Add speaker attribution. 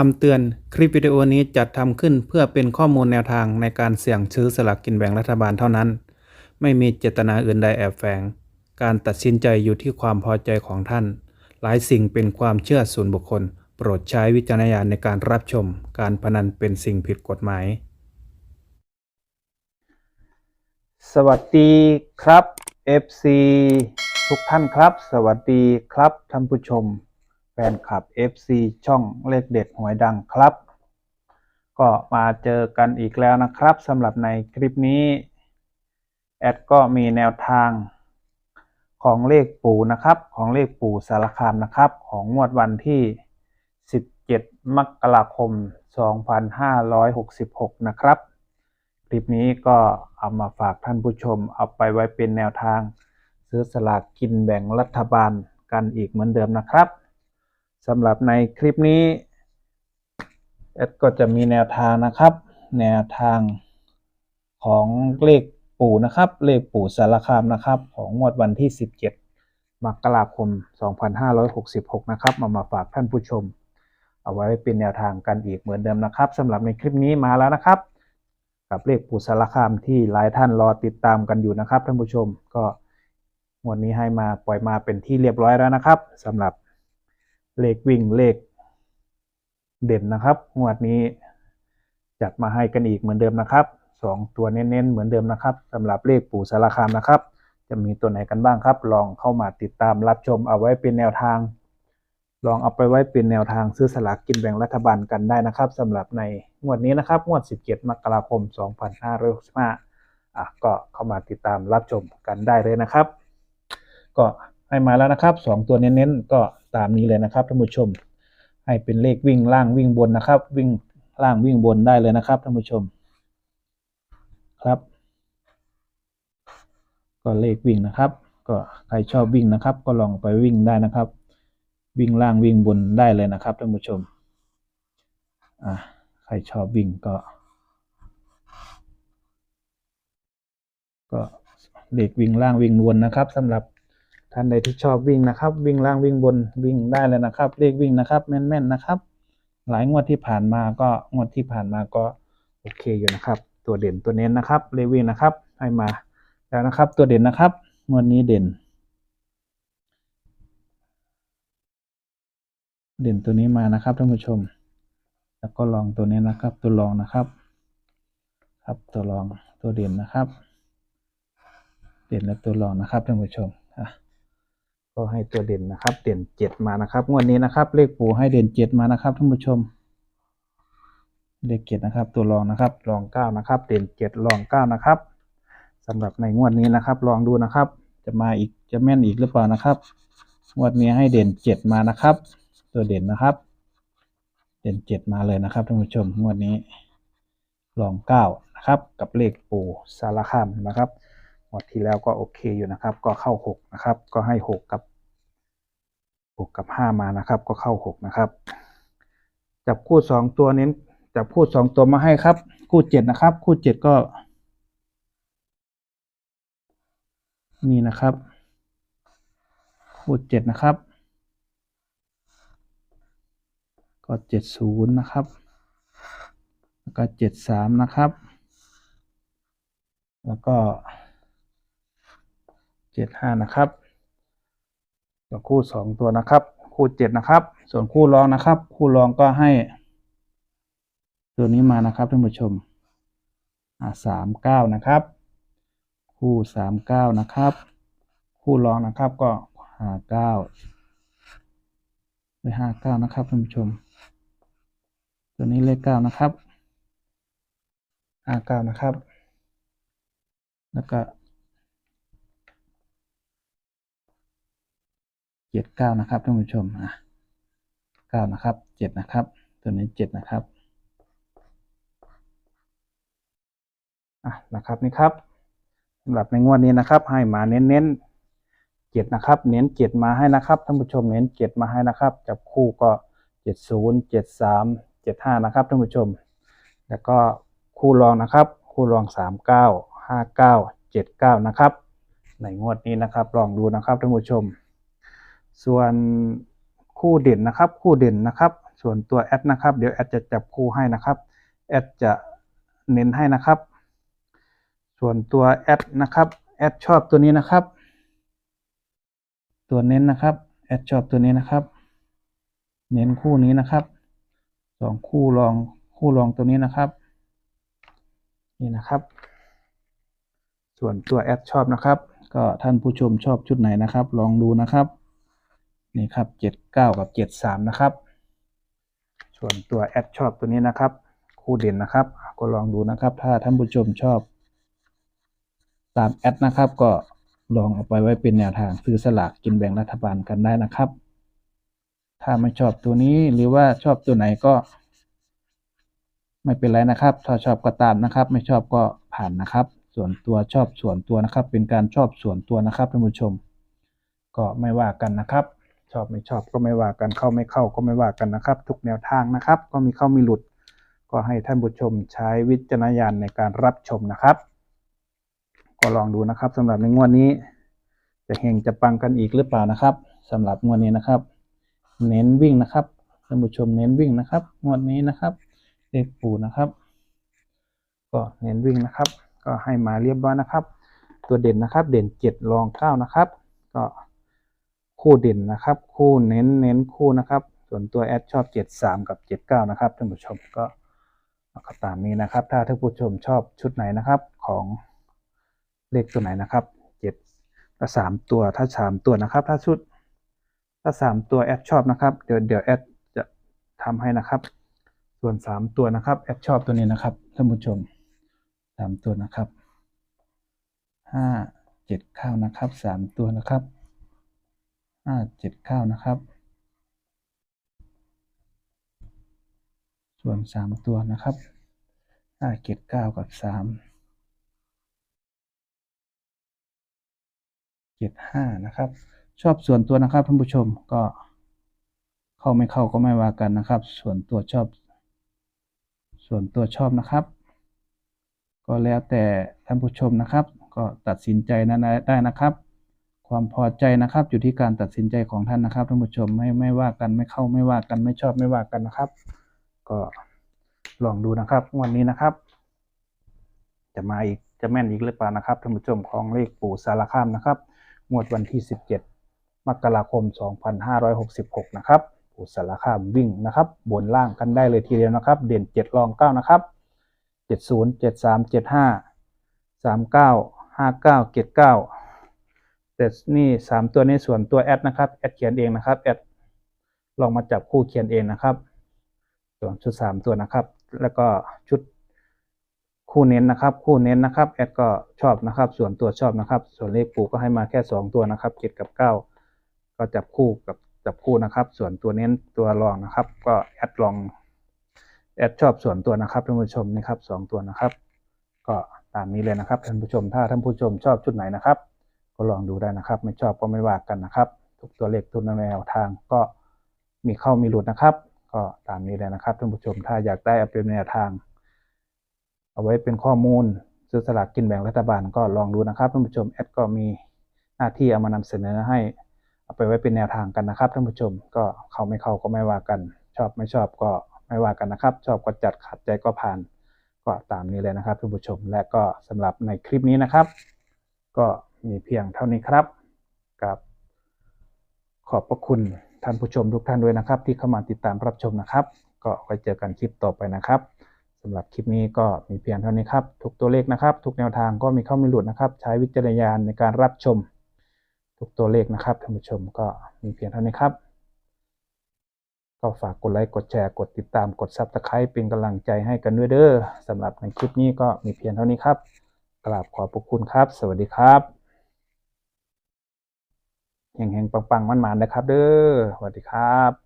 Speaker 1: คำเตือนคลิปวิดีโอนี้จัดทำขึ้นเพื่อเป็นข้อมูลแนวทางในการเสี่ยงซื้อสลากกินแบ่งรัฐบาลเท่านั้น ไม่มีเจตนาอื่นใดแอบแฝง การตัดสินใจอยู่ที่ความพอใจของท่าน หลายสิ่งเป็นความเชื่อส่วนบุคคล โปรดใช้วิจารณญาณในการรับชม การพนันเป็นสิ่งผิดกฎหมาย
Speaker 2: สวัสดีครับ FC ทุกท่านครับ สวัสดีครับท่านผู้ชม แฟนคลับ FC ช่องเลขเด็ดหวยดังครับ ก็มาเจอกันอีกแล้วนะครับสำหรับในคลิปนี้ แอดก็มีแนวทางของเลขปู่นะครับ ของเลขปู่สารคามนะครับ ของงวดวันที่ 17 มกราคม 2566 นะครับ คลิปนี้ก็เอามาฝากท่านผู้ชม เอาไปไว้เป็นแนวทาง ซื้อสลากกินแบ่งรัฐบาลกันอีกเหมือนเดิมนะครับ สำหรับในคลิปนี้แอดก็จะมีแนวทางนะครับ แนวทางของเลขปู่นะครับ เลขปู่สารคามนะครับ ของงวดวันที่ 17 มกราคม 2566 นะครับ มามาฝากท่านผู้ชม เอาไว้เป็นแนวทางกันอีกเหมือนเดิมนะครับสำหรับในคลิปนี้มาแล้วนะครับ กับเลขปู่สารคามที่หลายท่านรอติดตามกันอยู่นะครับท่านผู้ชมก็งวดนี้ให้มาปล่อยมาเป็นที่เรียบร้อยแล้วนะครับสำหรับ เลขวิ่งเลขเด่นนะครับงวดนี้จัดมาให้กันอีกเหมือนเดิมนะครับสองตัวเน้นๆเหมือนเดิมนะครับสำหรับเลขปู่สารคามนะครับ จะมีตัวไหนกันบ้างครับ ลองเข้ามาติดตามรับชมเอาไว้เป็นแนวทาง ลองเอาไปไว้เป็นแนวทางซื้อสลากกินแบ่งรัฐบาลกันได้นะครับสำหรับในงวดนี้นะครับงวด 17 มกราคม 2565อะก็เข้ามาติดตามรับชมกันได้เลยนะครับ ก็ให้มาแล้วนะครับ 2 ตัวเน้นๆก็ ตามนี้เลยนะครับท่านผู้ชม ให้เป็นเลขวิ่งล่างวิ่งบนนะครับ วิ่งล่างวิ่งบนได้เลยนะครับท่านผู้ชม ครับ ก็เลขวิ่งนะครับ ก็ใครชอบวิ่งนะครับ ก็ลองไปวิ่งได้นะครับ วิ่งล่างวิ่งบนได้เลยนะครับท่านผู้ชมอะใครชอบวิ่งก็ ก็เลขวิ่งล่างวิ่งบนนะครับสำหรับ ท่านใดที่ชอบวิ่งนะครับ วิ่งล่างวิ่งบนวิ่งได้เลยนะครับ เลขวิ่งนะครับ แม่นๆนะครับ หลายงวดที่ผ่านมาก็งวดที่ผ่านมาก็โอเคอยู่นะครับ ตัวเด่นตัวเน้นนะครับ เลขวิ่งนะครับ ให้มาแล้วนะครับ ตัวเด่นนะครับงวดนี้เด่น เด่นตัวนี้มานะครับท่านผู้ชม แล้วก็ลองตัวนี้นะครับ ตัวรองนะครับ ครับตัวรองตัวเด่นนะครับ เด่นและตัวรองนะครับท่านผู้ชม ก็ให้ตัวเด่นนะครับ เด่นเจ็ดมานะครับงวดนี้นะครับ เลขปูให้เด่นเจ็ดมานะครับท่านผู้ชม เลขเจ็ดนะครับ ตัวรองนะครับรองเก้านะครับ เด่นเจ็ดรองเก้านะครับสำหรับในงวดนี้นะครับ ลองดูนะครับ จะมาอีกจะแม่นอีกหรือเปล่านะครับงวดนี้ให้เด่นเจ็ดมานะครับ ตัวเด่นนะครับ เด่นเจ็ดมาเลยนะครับท่านผู้ชมงวดนี้ลองเก้านะครับ กับเลขปูสารคามนะครับ วดที่แล้วก็โอเคอยู่นะครับ ก็เข้าหกนะครับ ก็ให้หกกับหกกับห้ามานะครับ ก็เข้าหกนะครับ จับคู่สองตัวเน้นจับคู่สองตัวมาให้ครับ คู่เจ็ดนะครับ คู่เจ็ดก็ นี่นะครับ คู่เจ็ดนะครับ ก็เจ็ดศูนย์นะครับแล้วก็เจ็ดสามนะครับ แล้วก็ เจ็ดห้านะครับตัวคู่สองตัวนะครับ คู่เจ็ดนะครับ ส่วนคู่รองนะครับ คู่รองก็ให้ ตัวนี้มานะครับท่านผู้ชมอ่าสามเก้านะครับ คู่สามเก้านะครับ คู่รองนะครับก็ห้าเก้าเลขห้าเก้านะครับท่านผู้ชม ตัวนี้เลขเก้านะครับห้าเก้านะครับ แล้วก็เจ็ดเก้านะครับท่านผู้ชมอะเก้านะครับเจ็ดนะครับ ตัวนี้เจ็ดนะครับอะนะครับนี่ครับสำหรับในงวดนี้นะครับ ให้มาเน้นๆเจ็ดนะครับ เน้นเจ็ดมาให้นะครับท่านผู้ชมเน้นเจ็ดมาให้นะครับ จับคู่ก็เจ็ดศูนย์เจ็ดสามเจ็ดห้านะครับท่านผู้ชม แล้วก็คู่รองนะครับ คู่รองสามเก้าห้าเก้าเจ็ดเก้านะครับ ในงวดนี้นะครับ ลองดูนะครับท่านผู้ชม ส่วนคู่เด่นนะครับ คู่เด่นนะครับ ส่วนตัวแอดนะครับ เดี๋ยวแอดจะจับคู่ให้นะครับแอดจะเน้นให้นะครับ ส่วนตัวแอดนะครับแอดชอบตัวนี้นะครับ ตัวเน้นนะครับแอดชอบตัวนี้นะครับ เน้นคู่นี้นะครับสองคู่รองคู่รองตัวนี้นะครับ นี่นะครับ ส่วนตัวแอดชอบนะครับ ก็ท่านผู้ชมชอบชุดไหนนะครับ ลองดูนะครับ นี่ครับเจ็ดเก้ากับเจ็ดสามนะครับ ส่วนตัวแอดชอบตัวนี้นะครับ คู่เด่นนะครับ ก็ลองดูนะครับ ถ้าท่านผู้ชมชอบ ตามแอดนะครับ ก็ลองเอาไปไว้เป็นแนวทางซื้อสลากกินแบ่งรัฐบาลกันได้นะครับ ถ้าไม่ชอบตัวนี้หรือว่าชอบตัวไหนก็ ไม่เป็นไรนะครับ ถ้าชอบก็ตามนะครับ ไม่ชอบก็ผ่านนะครับ ส่วนตัวชอบส่วนตัวนะครับ เป็นการชอบส่วนตัวนะครับท่านผู้ชม ก็ไม่ว่ากันนะครับ อบไม่ชอบก็ไม่ว่ากันเข้าไม่เข้าก็ไม่ว่ากันนะครับ ทุกแนวทางนะครับ ก็มีเข้ามีหลุด ก็ให้ท่านผู้ชมใช้วิจารณญาณในการรับชมนะครับ ก็ลองดูนะครับสำหรับในงวดนี้ จะเฮงจะปังกันอีกหรือเปล่านะครับสำหรับงวดนี้นะครับ เน้นวิ่งนะครับท่านผู้ชมเน้นวิ่งนะครับ งวดนี้นะครับเลขปู่นะครับ ก็เน้นวิ่งนะครับ ก็ให้มาเรียบร้อยนะครับ ตัวเด่นนะครับ เด่นเจ็ดรองเก้านะครับ ก็ คู่เด่นนะครับ คู่เน้นเน้นคู่นะครับ ส่วนตัวแอดชอบเจ็ดสามกับเจ็ดเก้านะครับท่านผู้ชมก็ก็ตามนี้นะครับ ถ้าท่านผู้ชมชอบชุดไหนนะครับของเลขตัวไหนนะครับเจ็ดถ้าสามตัวถ้าสามตัวนะครับ ถ้าชุด ถ้าสามตัวแอดชอบนะครับเดี๋ยวเดี๋ยวแอดจะทำให้นะครับ ส่วนสามตัวนะครับแอดชอบตัวนี้นะครับท่านผู้ชมสามตัวนะครับห้าเจ็ดข้าวนะครับสามตัวนะครับ ห้าเจ็ดข้านะครับ ส่วนสามตัวนะครับห้าเจ็ดเก้ากับสามเจ็ดห้านะครับ ชอบส่วนตัวนะครับท่านผู้ชมก็เข้าไม่เข้าก็ไม่ว่ากันนะครับ ส่วนตัวชอบ ส่วนตัวชอบนะครับ ก็แล้วแต่ท่านผู้ชมนะครับ ก็ตัดสินใจนั้นได้นะครับ ความพอใจนะครับ อยู่ที่การตัดสินใจของท่านนะครับท่านผู้ชมไม่ไม่ว่ากันไม่เข้าไม่ว่ากันไม่ชอบไม่ว่ากันนะครับ ก็ลองดูนะครับวันนี้นะครับ จะมาอีกจะแม่นอีกหรือเปล่านะครับท่านผู้ชมของเลขปู่สารคามนะครับงวดวันที่ 17 มกราคม 2566 นะครับปู่สารคามวิ่งนะครับ บนล่างกันได้เลยทีเดียวนะครับ เด่น 7 รอง 9 นะครับ 70 73 75 39 59 79 แต่นี่3ตัวนี้ส่วนตัวแอดนะครับแอดเขียนเองนะครับแอดลองมาจับคู่เขียนเองนะครับ ส่วนชุด3ตัวนะครับ แล้วก็ชุดคู่เน้นนะครับ คู่เน้นนะครับแอดก็ชอบนะครับ ส่วนตัวชอบนะครับ ส่วนเลขปูก็ให้มาแค่ 2 ตัวนะครับเจ็ดกับ 9 ก็จับคู่กับจับคู่นะครับ ส่วนตัวเน้นตัวรองนะครับ ก็แอดลองแอดชอบส่วนตัวนะครับท่านผู้ชมนี่ครับสองตัวนะครับ ก็ตามนี้เลยนะครับท่านผู้ชมถ้าท่านผู้ชมชอบชุดไหนนะครับ ก็ลองดูได้นะครับ ไม่ชอบก็ไม่ว่ากันนะครับ ทุกตัวเลขทุกแนวทางก็มีเข้ามีหลุดนะครับ ก็ตามนี้เลยนะครับท่านผู้ชมถ้าอยากได้เอาเป็นแนวทาง เอาไว้เป็นข้อมูลซื้อสลากกินแบ่งรัฐบาลก็ลองดูนะครับท่านผู้ชมแอดก็มีหน้าที่เอามานำเสนอให้เอาไปไว้เป็นแนวทางกันนะครับท่านผู้ชมก็เข้าไม่เข้าก็ไม่ว่ากัน ชอบไม่ชอบก็ไม่ว่ากันนะครับ ชอบก็จัดขัดใจก็ผ่าน ก็ตามนี้เลยนะครับท่านผู้ชมและก็สำหรับในคลิปนี้นะครับ ก็ มีเพียงเท่านี้ครับกับขอบพระคุณท่านผู้ชมทุกท่านด้วยนะครับ ที่เข้ามาติดตามรับชมนะครับ ก็ไว้เจอกันคลิปต่อไปนะครับสำหรับคลิปนี้ก็มีเพียงเท่านี้ครับ ทุกตัวเลขนะครับ ทุกแนวทางก็มีเข้ามีหลุดนะครับ ใช้วิจารณญาณในการรับชม ทุกตัวเลขนะครับท่านผู้ชมก็มีเพียงเท่านี้ครับ ก็ฝากกดไลค์กดแชร์กดติดตามกดซับสไครป์เป็นกำลังใจให้กันด้วยเด้อสำหรับในคลิปนี้ก็มีเพียงเท่านี้ครับกราบขอบพระคุณครับ สวัสดีครับ แห่งๆปังๆมันๆนะครับ เด้อสวัสดีครับ